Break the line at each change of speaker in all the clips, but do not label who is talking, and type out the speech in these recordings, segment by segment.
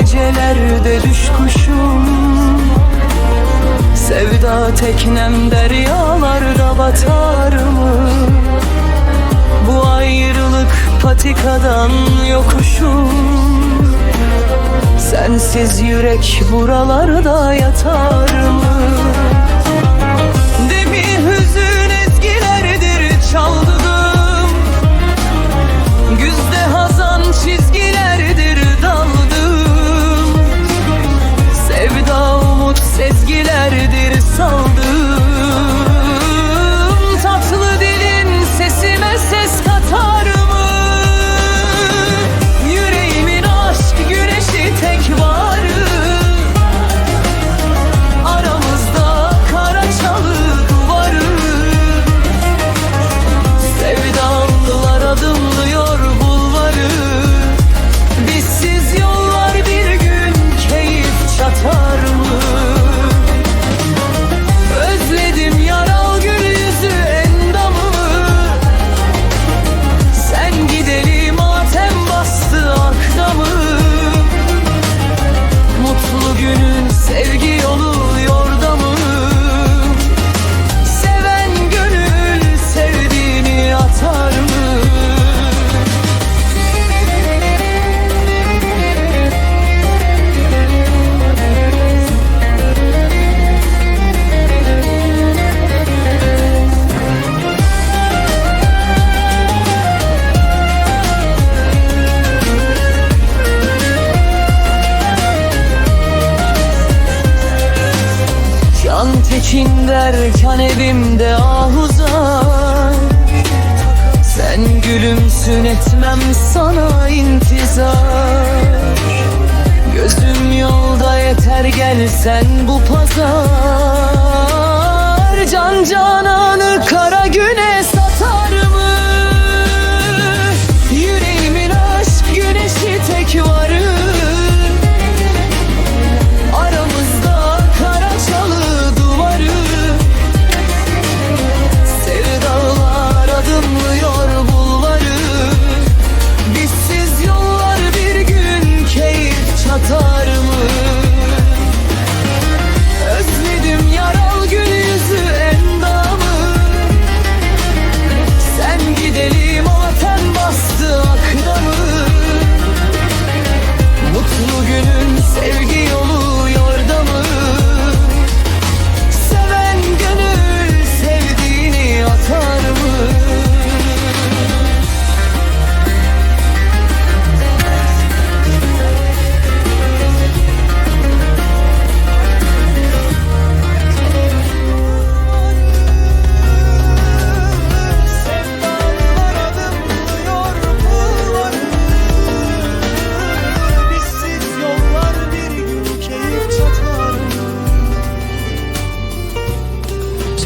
gecelerde düş kuşum Sevda teknem deryalarda batar mı? Bu ayrılık patikadan yokuşum Sensiz yürek buralarda yatar mı? 즐기 için derken evimde ahuzar Sen gülümsün etmem sana intizar. Gözüm yolda yeter gel sen bu pazar. Can can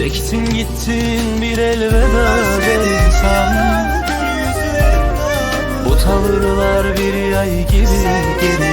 Çektin gittin bir elveda be insan Bu tavırlar bir yay gibi. Geri